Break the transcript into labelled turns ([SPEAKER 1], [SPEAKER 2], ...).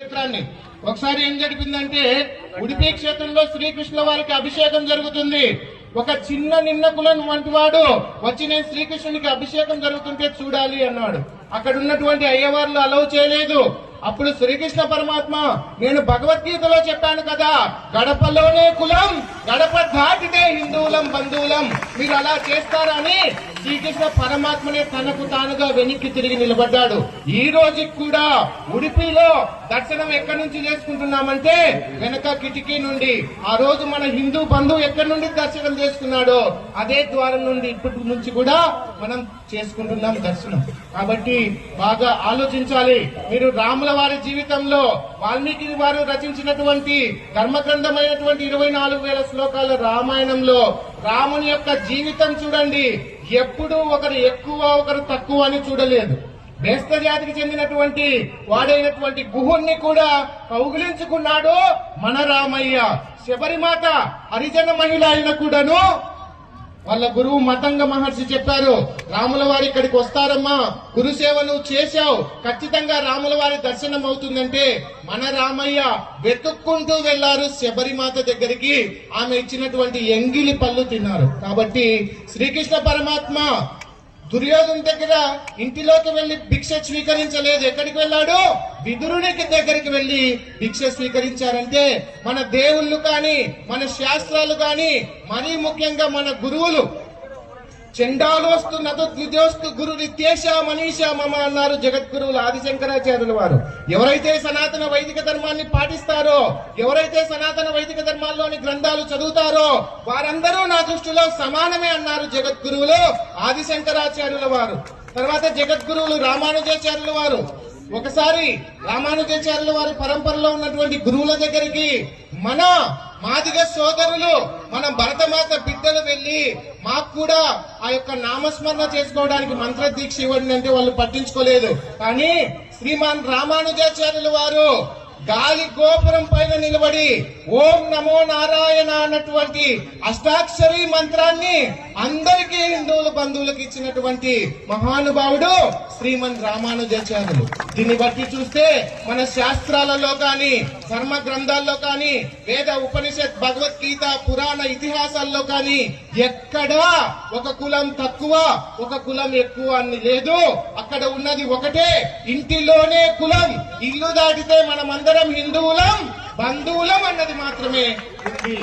[SPEAKER 1] క్షేత్రాన్ని. ఒకసారి ఏం జరిగిందంటే ఉడిపి క్షేత్రంలో శ్రీకృష్ణ వారికి అభిషేకం జరుగుతుంది. ఒక చిన్న నిన్న కులం వంటి వాడు వచ్చి నేను శ్రీకృష్ణునికి అభిషేకం జరుగుతుంటే చూడాలి అన్నాడు. అక్కడ ఉన్నటువంటి అయ్యవార్లు అలౌ చేయలేదు. అప్పుడు శ్రీకృష్ణ పరమాత్మ నేను భగవద్గీతలో చెప్పాను కదా గడపలోనే కులం గడప దాటితే హిందువులం బంధువులం మీరు అలా చేస్తారని శ్రీకృష్ణ పరమాత్మనే తనకు తానుగా వెనక్కి తిరిగి నిలబడ్డాడు. ఈ రోజుకి కూడా ఉడిపిలో దర్శనం ఎక్కడి నుంచి చేసుకుంటున్నామంటే వెనక కిటికీ నుండి. ఆ రోజు మన హిందూ బంధువు ఎక్కడి నుండి దర్శనం చేసుకున్నాడో అదే ద్వారం నుండి ఇప్పటి నుంచి కూడా మనం చేసుకుంటున్నాం దర్శనం. కాబట్టి బాగా ఆలోచించాలి. మీరు రాముల వారి జీవితంలో వాల్మీకి వారు రచించినటువంటి ధర్మగ్రంథమైనటువంటి ఇరవై నాలుగు వేల శ్లోకాల రామాయణంలో రాముని యొక్క జీవితం చూడండి. ఎప్పుడూ ఒకరు ఎక్కువ ఒకరు తక్కువ అని చూడలేదు. బేస్త జాతికి చెందినటువంటి వాడైనటువంటి గుహుణ్ణి కూడా కౌగిలించుకున్నాడు మన రామయ్య. శబరిమాత హరిజన మహిళ అయిన కూడాను వాళ్ళ గురువు మతంగ మహర్షి చెప్పారు రాముల వారి ఇక్కడికి వస్తారమ్మా గురుసేవ నువ్వు చేశావు ఖచ్చితంగా రాముల వారి దర్శనం అవుతుందంటే మన రామయ్య వెతుక్కుంటూ వెళ్ళారు శబరిమాత దగ్గరికి. ఆమె ఇచ్చినటువంటి ఎంగిలి పళ్ళు తిన్నారు. కాబట్టి శ్రీకృష్ణ పరమాత్మ దుర్యోధన దగ్గర ఇంటిలోకి వెళ్ళి భిక్ష స్వీకరించలేదు. ఎక్కడికి వెళ్ళాడు? విదురునికి దగ్గరికి వెళ్ళి భిక్ష స్వీకరించారంటే మన దేవుళ్ళు కానీ మన శాస్త్రాలు కానీ మరీ ముఖ్యంగా మన గురువులు చెండాలోస్తు నదు ద్విజోస్తు గురు నిత్యేష మనీష మమ అన్నారు జగద్గురువులు ఆదిశంకరాచార్యుల వారు. ఎవరైతే సనాతన వైదిక ధర్మాన్ని పాటిస్తారో ఎవరైతే సనాతన వైదిక ధర్మాల్లోని గ్రంథాలు చదువుతారో వారందరూ నా దృష్టిలో సమానమే అన్నారు జగద్గురువులు ఆదిశంకరాచార్యుల వారు. తర్వాత జగద్గురువులు రామానుజాచార్యుల వారు. ఒకసారి రామానుజాచార్యుల వారి పరంపరలో ఉన్నటువంటి గురువుల దగ్గరికి మన మాదిగ సోదరులు మన భరతమాత బిడ్డలు వెళ్ళి మాకు కూడా ఆ యొక్క నామస్మరణ చేసుకోవడానికి మంత్ర దీక్ష ఇవ్వండి అంటే వాళ్ళు పట్టించుకోలేదు. కానీ శ్రీమాన్ రామానుజాచార్యులు వారు గాలి గోపురం పైన నిలబడి ఓం నమో నారాయణ అన్నటువంటి అష్టాక్షరి మంత్రాన్ని అందరికీ హిందువులు బంధువులకు ఇచ్చినటువంటి మహానుభావుడు శ్రీమన్ రామానుజాచార్యులు దీన్ని బట్టి చూస్తే మన శాస్త్రాలలో కానీ ధర్మ గ్రంథాల్లో కానీ వేద ఉపనిషత్ భగవద్గీత పురాణ ఇతిహాసాల్లో కానీ ఎక్కడా ఒక కులం తక్కువ ఒక కులం ఎక్కువ అని లేదు. అక్కడ ఉన్నది ఒకటే ఇంటిలోనే కులం. ఇల్లు దాటితే మనమందరం హిందువులం బంధువులం అన్నది మాత్రమే ఉంది.